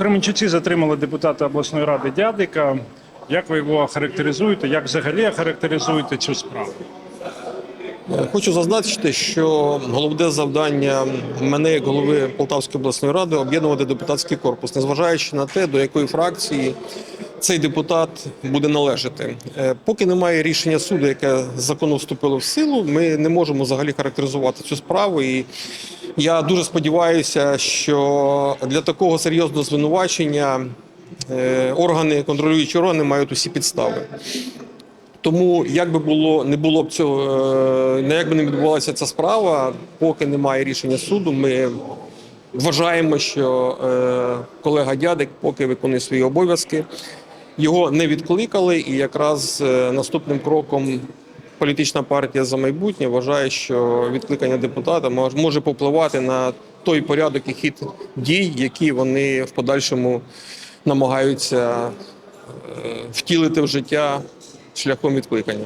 Кременчуці затримали депутата обласної ради Дядика. Як ви його характеризуєте? Як взагалі характеризуєте цю справу? Е, Хочу зазначити, що головне завдання мене як голови Полтавської обласної ради об'єднувати депутатський корпус, незважаючи на те, до якої фракції цей депутат буде належати. Е, Поки немає рішення суду, яке законно вступило в силу, ми не можемо взагалі характеризувати цю справу. І я дуже сподіваюся, що для такого серйозного звинувачення е, органи, контролюючі органи мають усі підстави. Тому як би було не було б цього, е, як би не відбувалася ця справа, поки немає рішення суду, ми вважаємо, що е, колега Дядик поки виконує свої обов'язки. Його не відкликали, і якраз наступним кроком політична партія за майбутнє вважає, що відкликання депутата мож- може попливати на той порядок і хід дій, які вони в подальшому намагаються е, втілити в життя шляхом відкликання.